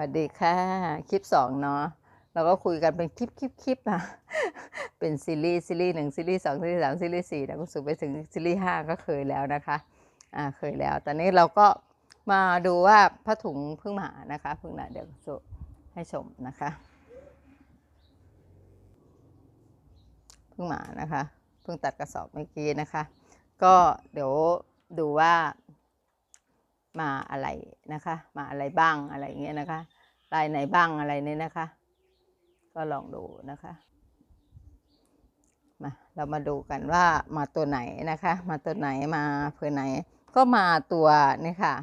สวัสดีค่ะ คลิปสองเนาะเราก็คุยกันเป็นคลิปคลิปคลิปนะเป็นซีรีส์ซีรีส์หนึ่งซีรีส์สองซีรีส์สามซีรีส์สี่นะก็สุไปถึงซีรีส์ห้าก็เคยแล้วนะคะอ่าเคยแล้ว ตอนนี้เราก็มาดูว่าผ้าถุงพึ่งหมานะคะพึ่งหนาเดี๋ยวสุให้ชมนะคะพึ่งหมานะคะ เพิ่งตัดกระสอบเมื่อกี้นะคะ ก็เดี๋ยวดูว่า มาอะไรนะคะ มาอะไรบ้างอะไรเงี้ยนะคะ ลายไหนบ้างอะไรเนี่ยนะคะ ก็ลองดูนะคะมาเรามาดูกันว่ามาตัวไหนนะคะ มาตัวไหนมาเพื่อไหน ก็มาตัวนี่ค่ะ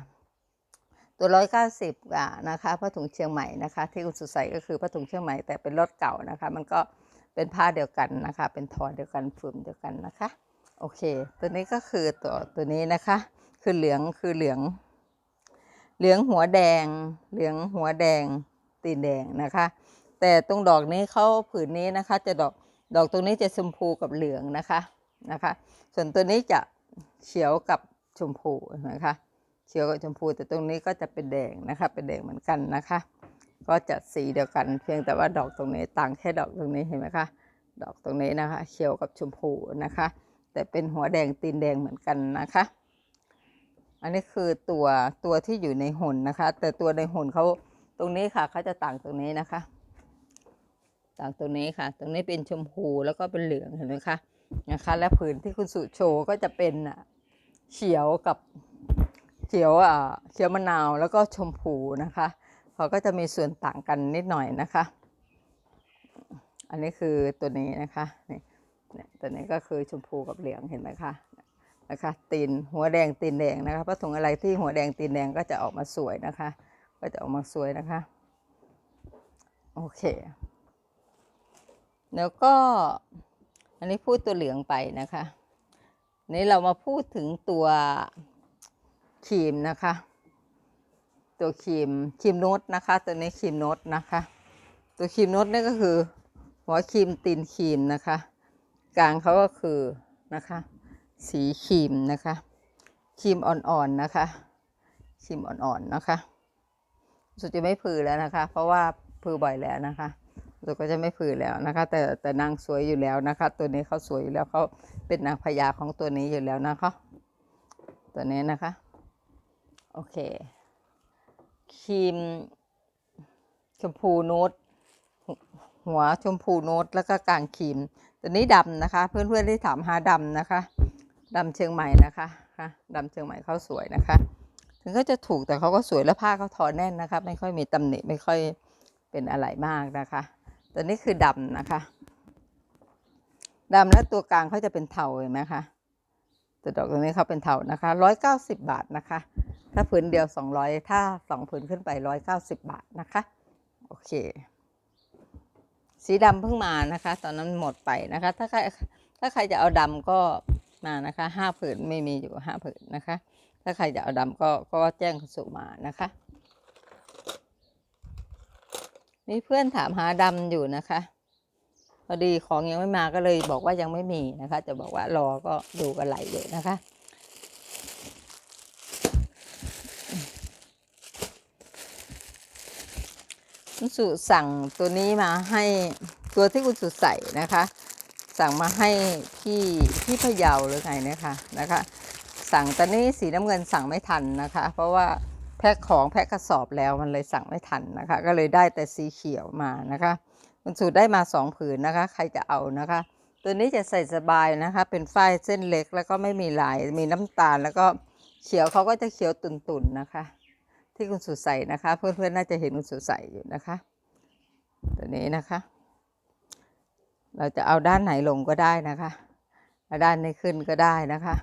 ตัวร้อยเก้าสิบอะนะคะผ้าถุงเชียงใหม่นะคะ ที่คุณสุใส่ก็คือผ้าถุงเชียงใหม่แต่เป็นรถเก่านะคะ มันก็เป็นผ้าเดียวกันนะคะ เป็นทอเดียวกันฝืมเดียวกันนะคะ โอเค ตัวนี้ก็คือตัวตัวนี้นะคะ คือเหลืองคือเหลือง เหลืองหัวแดง เหลืองหัวแดงตีนแดงนะคะ แต่ตรงดอกนี้เขาผืนนี้นะคะ จะดอกดอกตรงนี้จะชมพูกับเหลืองนะคะนะคะ ส่วนตัวนี้จะเขียวกับชมพูนะคะเขียวกับชมพูแต่ตรงนี้ก็จะเป็นแดงนะคะเป็นแดงเหมือนกันนะคะ ก็จะสีเดียวกัน เพียงแต่ว่าดอกตรงนี้ต่างแค่ดอกตรงนี้เห็นไหมคะดอกตรงนี้นะคะ เขียวกับชมพูนะคะ แต่เป็นหัวแดงตีนแดงเหมือนกันนะคะ อันนี้คือตัวตัวที่อยู่ในหุ่นนะคะ แต่ตัวในหุ่นเขาตรงนี้ค่ะเขาจะต่างตรงนี้นะคะ ต่างตรงนี้ค่ะ ตรงนี้เป็นชมพูแล้วก็เป็นเหลืองเห็นไหมคะนะคะ และผืนที่คุณสุโชว์ก็จะเป็นอะเขียวกับเขียวอะเขียวมะนาวแล้วก็ชมพูนะคะเขาก็จะมีส่วนต่างกันนิดหน่อยนะคะ อันนี้คือตัวนี้นะคะนี่เนี่ยตัวนี้ก็คือชมพูกับเหลืองเห็นไหมคะ นะคะตีนหัวแดงตีนแดงนะคะผ้าถุงอะไรที่หัวแดงตีนแดงก็จะออกมาสวยนะคะ ก็จะออกมาสวยนะคะโอเค แล้วก็อันนี้พูดตัวเหลืองไปนะคะนี่เรามาพูดถึงตัวครีมนะคะ ตัวครีมครีมโนตนะคะ ตัวนี้ครีมโนตนะคะ ตัวครีมโนตนี่ก็คือ หัวครีมตีนครีมนะคะ กลางเขาก็คือนะคะ สีครีมนะคะครีมอ่อนๆนะคะครีมอ่อนๆนะคะสุดจะไม่ผือแล้วนะคะ เพราะว่าผือบ่อยแล้วนะคะสุดก็จะไม่ผือแล้วนะคะ แต่แต่นางสวยอยู่แล้วนะคะ ตัวนี้เขาสวยอยู่แล้วเขาเป็นนางพญาของตัวนี้อยู่แล้วนะคะตัวนี้นะคะโอเคครีมชมพูนูดหัวชมพูนูดแล้วก็กลางครีมตัวนี้ดำนะคะ เพื่อนๆที่ถามหาดำนะคะ ดำเชียงใหม่นะคะค่ะดำเชียงใหม่เขาสวยนะคะ ถึงก็จะถูกแต่เขาก็สวยแล้วผ้าเขาทอแน่นนะคะไม่ค่อยมีตำหนิไม่ค่อยเป็นอะไรมากนะคะตัวนี้คือดำนะคะดำแล้วตัวกลางเขาจะเป็นเทาเห็นไหมคะตัวดอกตรงนี้เขาเป็นเทานะคะร้อยเก้าสิบบาทนะคะ ถ้าผืนเดียวสองร้อยถ้าสองผืนขึ้นไปร้อยเก้าสิบบาทนะคะโอเค สีดำเพิ่งมานะคะ ตอนนั้นหมดไปนะคะ ถ้าใครถ้าใครจะเอาดำก็ มานะคะห้าผืนไม่มีอยู่ห้าผืนนะคะ ถ้าใครจะเอาดำก็ก็แจ้งคุณสุมานะคะมีเพื่อนถามหาดำอยู่นะคะพอดีของยังไม่มาก็เลยบอกว่ายังไม่มีนะคะ จะบอกว่ารอก็ดูกันไหลอยู่นะคะ คุณสุสั่งตัวนี้มาให้ตัวที่คุณสุใส่นะคะ สั่งมาให้ที่ที่พะเยาหรือไงนะคะนะคะ สั่งตอนนี้สีน้ำเงินสั่งไม่ทันนะคะ เพราะว่าแพ็คของแพ็คกระสอบแล้วมันเลยสั่งไม่ทันนะคะ ก็เลยได้แต่สีเขียวมานะคะคุณสุได้มาสองผืนนะคะ ใครจะเอานะคะ ตัวนี้จะใส่สบายนะคะ เป็นฝ้ายเส้นเล็กแล้วก็ไม่มีลายมีน้ำตาล แล้วก็เขียวเขาก็จะเขียวตุ่นๆนะคะ ที่คุณสุใส่นะคะ เพื่อนๆน่าจะเห็นคุณสุใส่อยู่นะคะ ตัวนี้นะคะ เราจะเอาด้านไหนลงก็ได้นะคะเอาด้านนี้ขึ้นก็ได้นะคะ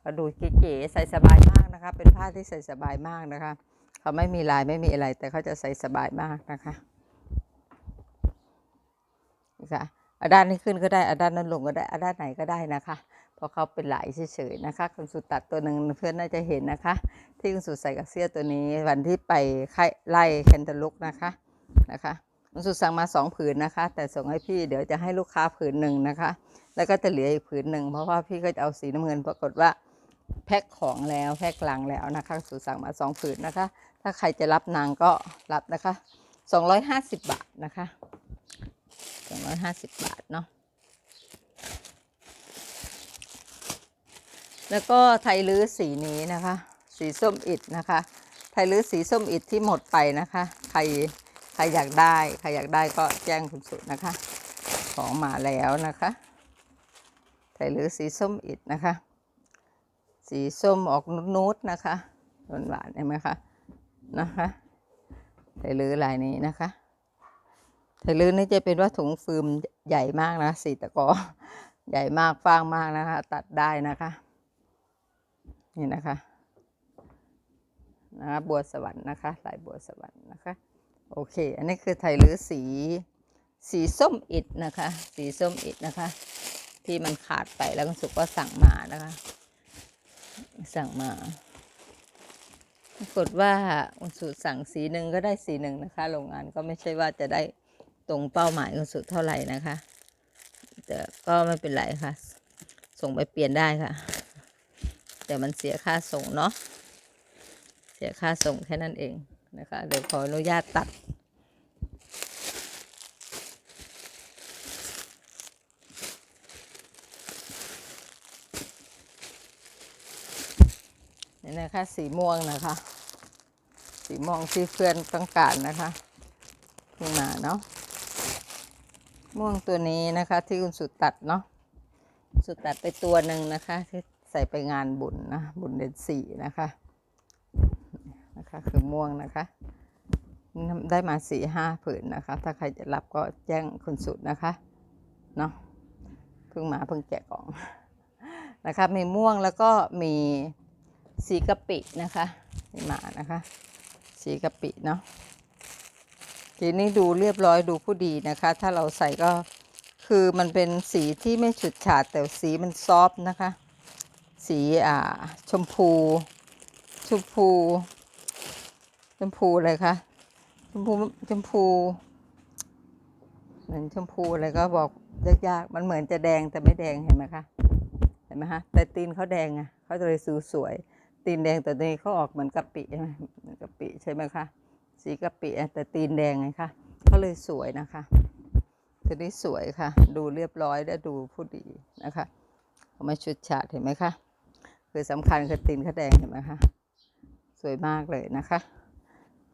เขาดูเก๋ๆใส่สบายมากนะคะ เป็นผ้าที่ใส่สบายมากนะคะ เขาไม่มีลายไม่มีอะไร แต่เขาจะใส่สบายมากนะคะนะคะเอาด้านนี้ขึ้นก็ได้เอาด้านนั้นลงก็ได้เอาด้านไหนก็ได้นะคะเพราะเขาเป็นลายเฉยๆนะคะคุณสุตัดตัวหนึ่งเพื่อนน่าจะเห็นนะคะ ที่คุณสุใส่กับเสื้อตัวนี้วันที่ไปไล่แคนตาลุกนะคะนะคะ คุณสุสั่งมาสองผืนนะคะ แต่ส่งให้พี่เดี๋ยวจะให้ลูกค้าผืนหนึ่งนะคะ แล้วก็จะเหลืออีกผืนหนึ่งเพราะว่าพี่ก็จะเอาสีน้ำเงินปรากฏว่าแพ็คของแล้วแพ็คลังแล้วนะคะคุณสุสั่งมาสองผืนนะคะ ถ้าใครจะรับนางก็รับนะคะสองร้อยห้าสิบบาทนะคะสองร้อยห้าสิบบาทเนาะแล้วก็ไทยลื้อสีนี้นะคะ สีส้มอิดนะคะ ไทยลื้อสีส้มอิดที่หมดไปนะคะใคร ใครอยากได้ใครอยากได้ก็แจ้งคุณสุนะคะ ของมาแล้วนะคะไทยลื้อสีส้มอิดนะคะ สีส้มออกนุดๆนะคะหวานหวานเห็นไหมคะนะคะไทยลื้อลายนี้นะคะไทยลื้อนี่จะเป็นว่าถุงฟิล์มใหญ่มากนะสีตะกอใหญ่มากฟางมากนะคะ ตัดได้นะคะนี่นะคะนะคะบัวสวรรค์นะคะลายบัวสวรรค์นะคะ โอเค อันนี้คือไทยลื้อสี สีส้มอิดนะคะ สีส้มอิดนะคะ ที่มันขาดไปแล้วคุณสุกก็สั่งมานะคะ สั่งมาปรากฏว่าคุณสุสั่งสีหนึ่งก็ได้สีหนึ่งนะคะ โรงงานก็ไม่ใช่ว่าจะได้ตรงเป้าหมายคุณสุเท่าไหร่นะคะ แต่ก็ไม่เป็นไรค่ะ ส่งไปเปลี่ยนได้ค่ะ แต่มันเสียค่าส่งเนาะเสียค่าส่งแค่นั้นเอง นะคะ เดี๋ยวขออนุญาตตัด นี่นะคะสีม่วงนะคะ สีม่วงที่เพื่อนต้องการนะคะเพิ่งมาเนาะม่วงตัวนี้นะคะที่คุณสุดตัดเนาะสุดตัดไปตัวหนึ่งนะคะ ที่ใส่ไปงานบุญนะ บุญเดือนสี่นะคะ คะคือม่วงนะคะ ได้มาสี่ห้าผืนนะคะ ถ้าใครจะรับก็แจ้งคุณสุดนะคะเนาะเพิ่งมาเพิ่งแกะกล่องนะคะมีม่วงแล้วก็มีสีกะปินะคะนี่มานะคะ สีกะปิเนาะทีนี้ดูเรียบร้อยดูผู้ดีนะคะ ถ้าเราใส่ก็คือมันเป็นสีที่ไม่ฉูดฉาดแต่สีมันซอฟต์นะคะ สีอ่าชมพู ชมพู ชมพูอะไรคะชมพูชมพู เหมือนชมพูอะไรก็บอกยากๆมันเหมือนจะแดงแต่ไม่แดงเห็นไหมคะเห็นไหมคะแต่ตีนเขาแดงไงเขาจะเลยสูสวย ตีนแดงแต่ตัวนี้เขาออกเหมือนกะปิใช่ไหมเหมือนกะปิใช่ไหมคะสีกะปิแต่ตีนแดงไงคะเขาเลยสวยนะคะตัวนี้สวยค่ะ ดูเรียบร้อยและดูผู้ดีนะคะเอามาชุดฉาดเห็นไหมคะคือสำคัญคือตีนเขาแดงเห็นไหมคะสวยมากเลยนะคะ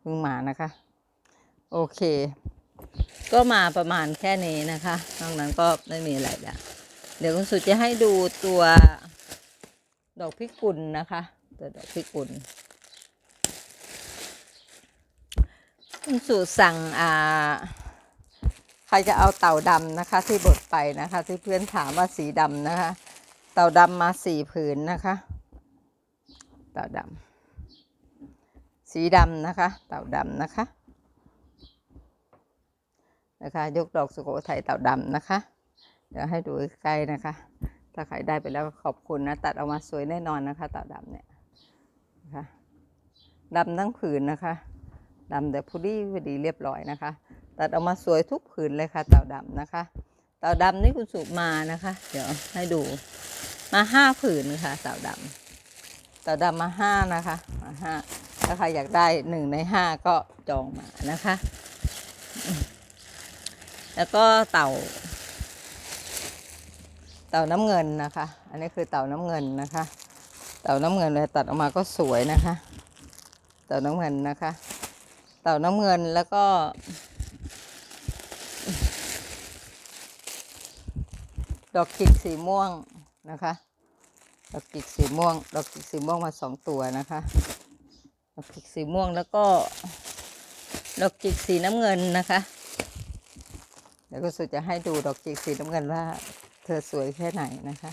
เพิ่งมานะคะ โอเค ก็มาประมาณแค่นี้นะคะนอกนั้นก็ไม่มีอะไรแล้วเดี๋ยวคุณสุจะให้ดูตัวดอกพิกุลนะคะ ตัวดอกพิกุลคุณสุสั่งอ่าใครจะเอาเต่าดำนะคะ ที่บดไปนะคะ ที่เพื่อนถามว่าสีดำนะคะ เต่าดำมาสี่ผืนนะคะ เต่าดำ สีดำนะคะ เต่าดำนะคะนะคะ ยกดอกสุโขทัยเต่าดำนะคะ เดี๋ยวให้ดูใกล้นะคะ ถ้าใครได้ไปแล้วขอบคุณนะ ตัดออกมาสวยแน่นอนนะคะ เต่าดำเนี่ยนะคะดำทั้งผืนนะคะดำแต่พอดีพอดีเรียบร้อยนะคะ ตัดออกมาสวยทุกผืนเลยค่ะ เต่าดำนะคะ เต่าดำนี่คุณสุมานะคะ เดี๋ยวให้ดูมาห้าผืนค่ะ เต่าดำเต่าดำมาห้านะคะ มาห้า ถ้าใครอยากได้หนึ่งในห้าก็จองมานะคะ แล้วก็เต่า เต่าน้ำเงินนะคะ อันนี้คือเต่าน้ำเงินนะคะ เต่าน้ำเงินเลยตัดออกมาก็สวยนะคะ เต่าน้ำเงินนะคะ เต่าน้ำเงินแล้วก็ดอกจิกสีม่วงนะคะ ดอกจิกสีม่วง ดอกจิกสีม่วงมาสองตัวนะคะ ดอกจิกสีม่วงแล้วก็ดอกจิกสีน้ำเงินนะคะเดี๋ยวก็สุดจะให้ดูดอกจิกสีน้ำเงินว่า เธอสวยแค่ไหนนะคะ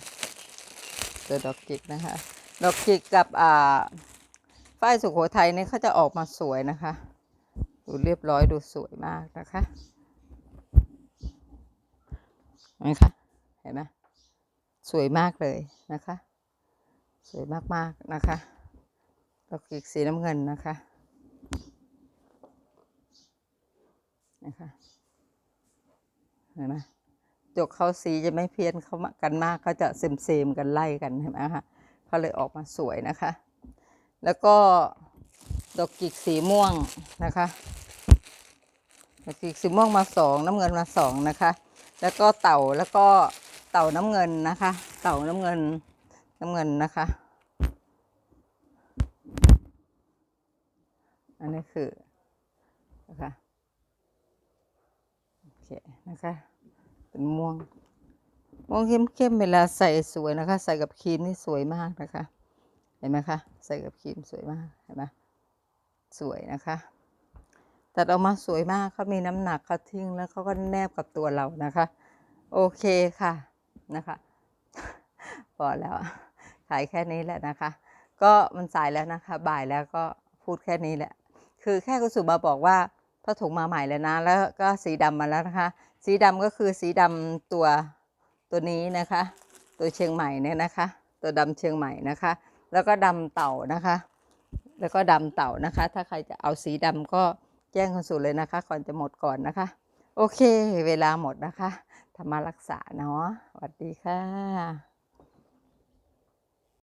ตัวดอกจิกนะคะ ดอกจิกกับอ่าฝ้ายสุโขทัยเนี่ยเขาจะออกมาสวยนะคะ ดูเรียบร้อยดูสวยมากนะคะเห็นไหมคะเห็นไหมสวยมากเลยนะคะ สวยมากๆนะคะ ดอกจิกสีน้ำเงินนะคะนะคะเห็นไหมจกเขาสีจะไม่เพี้ยนเขามากันมากเขาจะเซมเซมๆกันไล่กันเห็นไหมคะเขาเลยออกมาสวยนะคะ แล้วก็ดอกจิกสีม่วงนะคะดอกจิกสีม่วงมาสองน้ำเงินมาสองนะคะ แล้วก็เต่าแล้วก็เต่าน้ำเงินนะคะ เต่าน้ำเงินน้ำเงินนะคะ นนี้คือนะคะโอเคนะคะเป็นม่วงม่วงเข้มๆเวลาใส่สวยนะคะ ใส่กับครีมนี่สวยมากนะคะ เห็นไหมคะใส่กับครีมสวยมากเห็นไหมสวยนะคะตัดออกมาสวยมากเขามีน้ำหนักเขาทิ้งแล้วเขาก็แนบกับตัวเรานะคะ โอเคค่ะนะคะพอแล้วขายแค่นี้แหละนะคะ ก็มันสายแล้วนะคะ บ่ายแล้วก็พูดแค่นี้แหละ คือแค่กุสุมาบอกว่าผ้าถุงมาใหม่แล้วนะ แล้วก็สีดำมาแล้วนะคะ สีดำก็คือสีดำตัวตัวนี้นะคะ ตัวเชียงใหม่เนี่ยนะคะ ตัวดำเชียงใหม่นะคะ แล้วก็ดำเต่านะคะ แล้วก็ดำเต่านะคะ ถ้าใครจะเอาสีดำก็แจ้งคนสูตรเลยนะคะ ก่อนจะหมดก่อนนะคะ โอเค เวลาหมดนะคะธรรมารักษาเนาะสวัสดีค่ะ